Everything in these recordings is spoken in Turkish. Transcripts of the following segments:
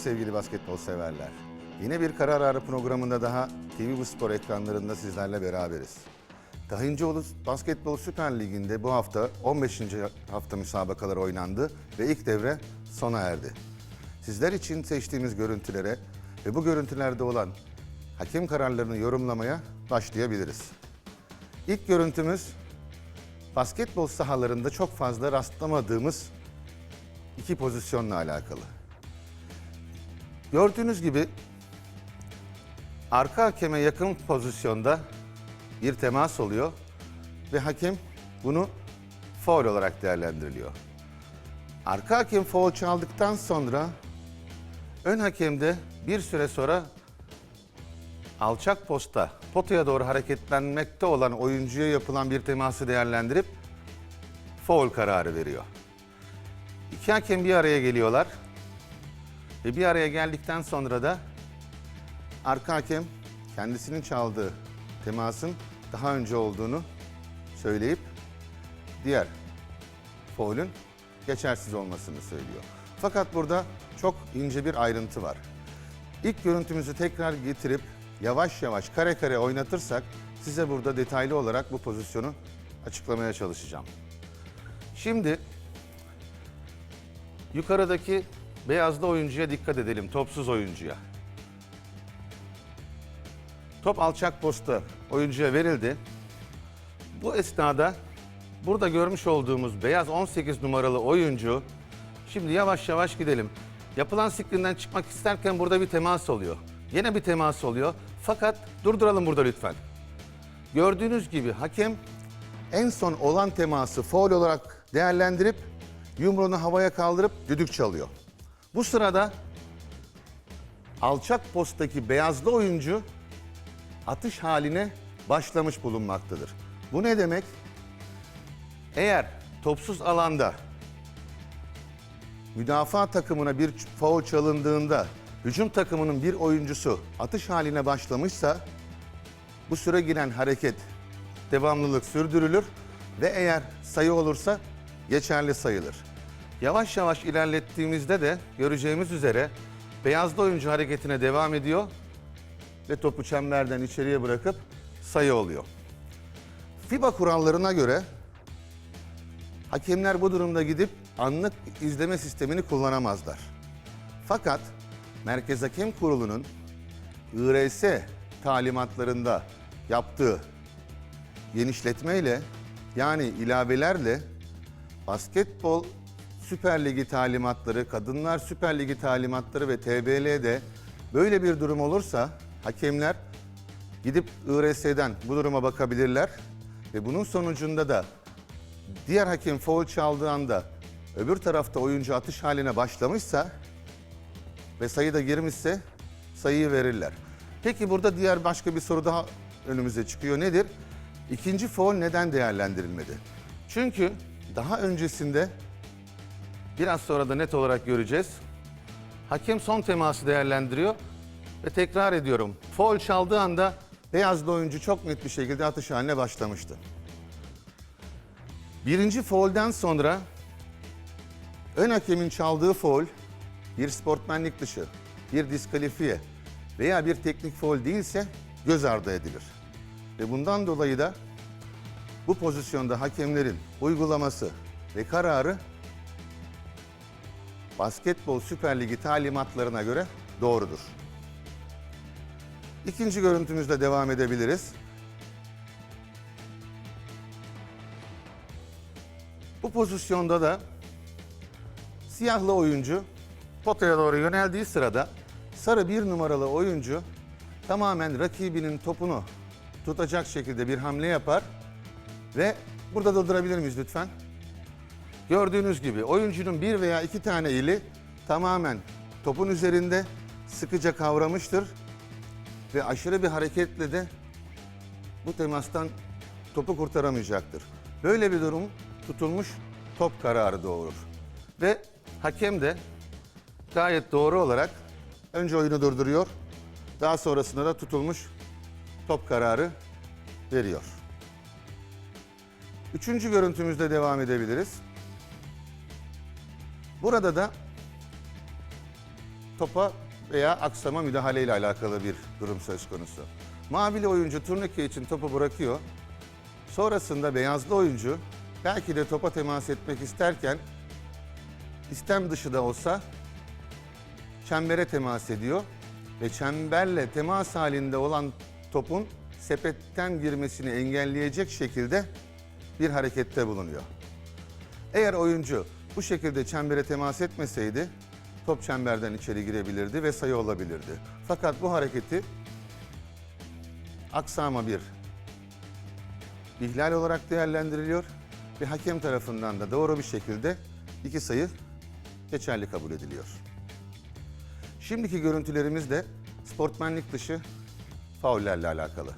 sevgili basketbol severler. Yine bir karar ağrı programında daha TV Bu Spor ekranlarında sizlerle beraberiz. Tahincioğlu Basketbol Süper Ligi'nde bu hafta 15. hafta müsabakalar oynandı ve ilk devre sona erdi. Sizler için seçtiğimiz görüntülere ve bu görüntülerde olan hakem kararlarını yorumlamaya başlayabiliriz. İlk görüntümüz basketbol sahalarında çok fazla rastlamadığımız iki pozisyonla alakalı. Gördüğünüz gibi arka hakeme yakın pozisyonda bir temas oluyor ve hakem bunu faul olarak değerlendiriliyor. Arka hakem faul çaldıktan sonra ön hakem de bir süre sonra alçak posta potaya doğru hareketlenmekte olan oyuncuya yapılan bir teması değerlendirip faul kararı veriyor. İki hakem bir araya geliyorlar. Ve bir araya geldikten sonra da arka hakem kendisinin çaldığı temasın daha önce olduğunu söyleyip diğer faulün geçersiz olmasını söylüyor. Fakat burada çok ince bir ayrıntı var. İlk görüntümüzü tekrar getirip yavaş yavaş kare kare oynatırsak size burada detaylı olarak bu pozisyonu açıklamaya çalışacağım. Şimdi yukarıdaki beyazlı oyuncuya dikkat edelim, topsuz oyuncuya. Top alçak posta oyuncuya verildi. Bu esnada burada görmüş olduğumuz beyaz 18 numaralı oyuncu şimdi yavaş yavaş gidelim. Yapılan siklinden çıkmak isterken burada bir temas oluyor. Yine bir temas oluyor. Fakat durduralım burada lütfen. Gördüğünüz gibi hakem en son olan teması faul olarak değerlendirip yumruğunu havaya kaldırıp düdük çalıyor. Bu sırada alçak posttaki beyazlı oyuncu atış haline başlamış bulunmaktadır. Bu ne demek? Eğer topsuz alanda müdafaa takımına bir faul çalındığında hücum takımının bir oyuncusu atış haline başlamışsa bu süre giren hareket devamlılık sürdürülür ve eğer sayı olursa geçerli sayılır. Yavaş yavaş ilerlettiğimizde de göreceğimiz üzere beyazlı oyuncu hareketine devam ediyor ve topu çemberden içeriye bırakıp sayı oluyor. FIBA kurallarına göre hakemler bu durumda gidip anlık izleme sistemini kullanamazlar. Fakat Merkez Hakem Kurulu'nun IRS talimatlarında yaptığı genişletmeyle yani ilavelerle basketbol Süper Ligi talimatları, Kadınlar Süper Ligi talimatları ve TBL'de böyle bir durum olursa hakemler gidip IRS'den bu duruma bakabilirler ve bunun sonucunda da diğer hakem foul çaldığı anda öbür tarafta oyuncu atış haline başlamışsa ve sayı da girmişse sayıyı verirler. Peki burada diğer başka bir soru daha önümüze çıkıyor. Nedir? İkinci foul neden değerlendirilmedi? Çünkü daha öncesinde biraz sonra da net olarak göreceğiz. Hakem son teması değerlendiriyor ve tekrar ediyorum. Foul çaldığı anda beyazlı oyuncu çok net bir şekilde atış haline başlamıştı. Birinci foul'den sonra ön hakemin çaldığı foul bir sportmenlik dışı, bir diskalifiye veya bir teknik foul değilse göz ardı edilir. Ve bundan dolayı da bu pozisyonda hakemlerin uygulaması ve kararı Basketbol Süper Ligi talimatlarına göre doğrudur. İkinci görüntümüzle devam edebiliriz. Bu pozisyonda da siyahlı oyuncu potaya doğru yöneldiği sırada sarı bir numaralı oyuncu tamamen rakibinin topunu tutacak şekilde bir hamle yapar ve burada durdurabilir miyiz lütfen? Gördüğünüz gibi oyuncunun bir veya iki tane eli tamamen topun üzerinde sıkıca kavramıştır ve aşırı bir hareketle de bu temastan topu kurtaramayacaktır. Böyle bir durum tutulmuş top kararı doğurur. Ve hakem de gayet doğru olarak önce oyunu durduruyor, daha sonrasında da tutulmuş top kararı veriyor. Üçüncü görüntümüzde devam edebiliriz. Burada da topa veya aksama müdahale ile alakalı bir durum söz konusu. Mavili oyuncu turnike için topu bırakıyor. Sonrasında beyazlı oyuncu belki de topa temas etmek isterken istem dışı da olsa çembere temas ediyor ve çemberle temas halinde olan topun sepetten girmesini engelleyecek şekilde bir harekette bulunuyor. Eğer oyuncu bu şekilde çembere temas etmeseydi top çemberden içeri girebilirdi ve sayı olabilirdi. Fakat bu hareketi aksama bir ihlal olarak değerlendiriliyor ve hakem tarafından da doğru bir şekilde iki sayı geçerli kabul ediliyor. Şimdiki görüntülerimiz de sportmenlik dışı faullerle alakalı.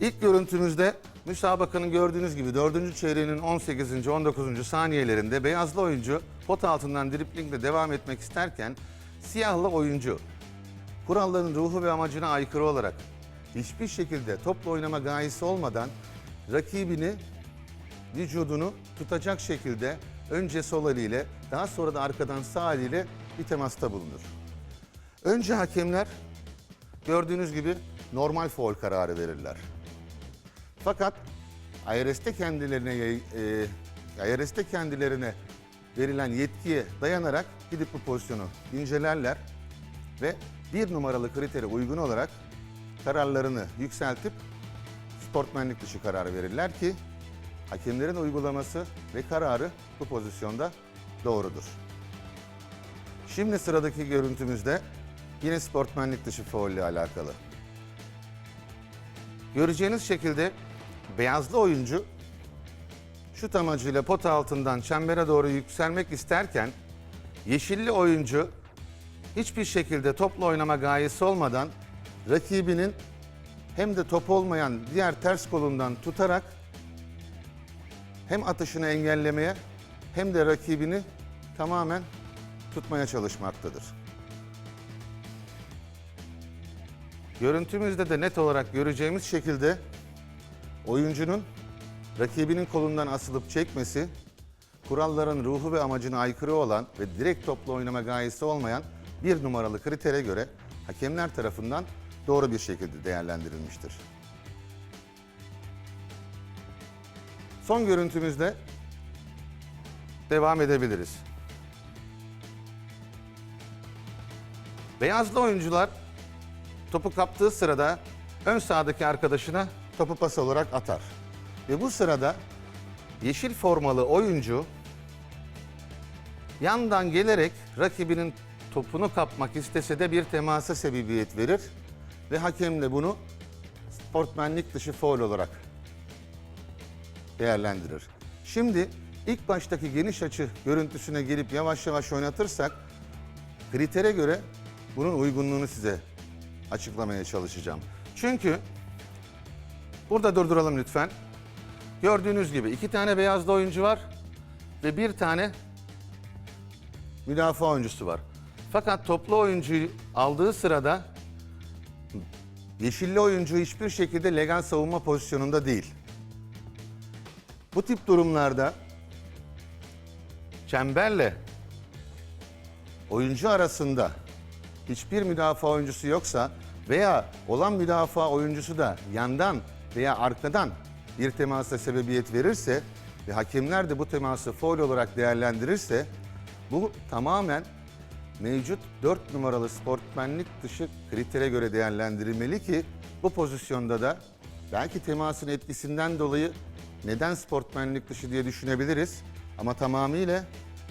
İlk görüntümüzde müsabakanın gördüğünüz gibi 4. çeyreğinin 18. 19. saniyelerinde beyazlı oyuncu pot altından driplingle devam etmek isterken siyahlı oyuncu kuralların ruhu ve amacına aykırı olarak hiçbir şekilde topla oynama gayesi olmadan rakibini vücudunu tutacak şekilde önce sol eliyle daha sonra da arkadan sağ eliyle bir temasta bulunur. Önce hakemler gördüğünüz gibi normal foul kararı verirler. Fakat IRS'te kendilerine e, IRS'te kendilerine verilen yetkiye dayanarak gidip bu pozisyonu incelerler ve bir numaralı kritere uygun olarak kararlarını yükseltip sportmenlik dışı karar verirler ki hakemlerin uygulaması ve kararı bu pozisyonda doğrudur. Şimdi sıradaki görüntümüzde yine sportmenlik dışı faul ile alakalı. Göreceğiniz şekilde beyazlı oyuncu şut amacıyla pot altından çembere doğru yükselmek isterken yeşilli oyuncu hiçbir şekilde topla oynama gayesi olmadan rakibinin hem de top olmayan diğer ters kolundan tutarak hem atışını engellemeye hem de rakibini tamamen tutmaya çalışmaktadır. Görüntümüzde de net olarak göreceğimiz şekilde oyuncunun rakibinin kolundan asılıp çekmesi, kuralların ruhu ve amacına aykırı olan ve direkt topla oynama gayesi olmayan bir numaralı kritere göre hakemler tarafından doğru bir şekilde değerlendirilmiştir. Son görüntümüzde devam edebiliriz. Beyazlı oyuncular topu kaptığı sırada ön sahadaki arkadaşına topu pas olarak atar. Ve bu sırada yeşil formalı oyuncu yandan gelerek rakibinin topunu kapmak istese de bir temasa sebebiyet verir ve hakem de bunu sportmenlik dışı faul olarak değerlendirir. Şimdi ilk baştaki geniş açı görüntüsüne gelip yavaş yavaş oynatırsak kritere göre bunun uygunluğunu size açıklamaya çalışacağım. Çünkü burada durduralım lütfen. Gördüğünüz gibi iki tane beyazlı oyuncu var ve bir tane müdafaa oyuncusu var. Fakat toplu oyuncuyu aldığı sırada yeşilli oyuncu hiçbir şekilde legal savunma pozisyonunda değil. Bu tip durumlarda çemberle oyuncu arasında hiçbir müdafaa oyuncusu yoksa veya olan müdafaa oyuncusu da yandan veya arkadan bir temasa sebebiyet verirse ve hakemler de bu teması faul olarak değerlendirirse bu tamamen mevcut 4 numaralı sportmenlik dışı kritere göre değerlendirilmeli ki bu pozisyonda da belki temasın etkisinden dolayı neden sportmenlik dışı diye düşünebiliriz. Ama tamamıyla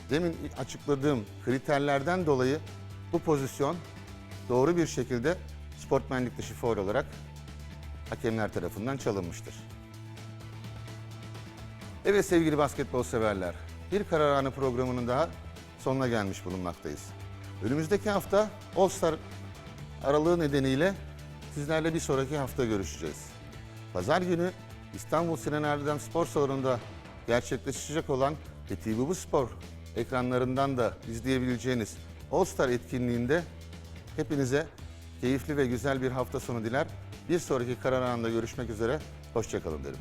demin açıkladığım kriterlerden dolayı bu pozisyon doğru bir şekilde sportmenlik dışı faul olarak hakemler tarafından çalınmıştır. Evet sevgili basketbol severler, bir karar anı programının daha sonuna gelmiş bulunmaktayız. Önümüzdeki hafta All Star aralığı nedeniyle sizlerle bir sonraki hafta görüşeceğiz. Pazar günü İstanbul Sinan Erdem Spor Salonu'nda gerçekleşecek olan ve Bu Spor ekranlarından da izleyebileceğiniz All Star etkinliğinde hepinize keyifli ve güzel bir hafta sonu diler. Bir sonraki karar anında görüşmek üzere, hoşçakalın derim.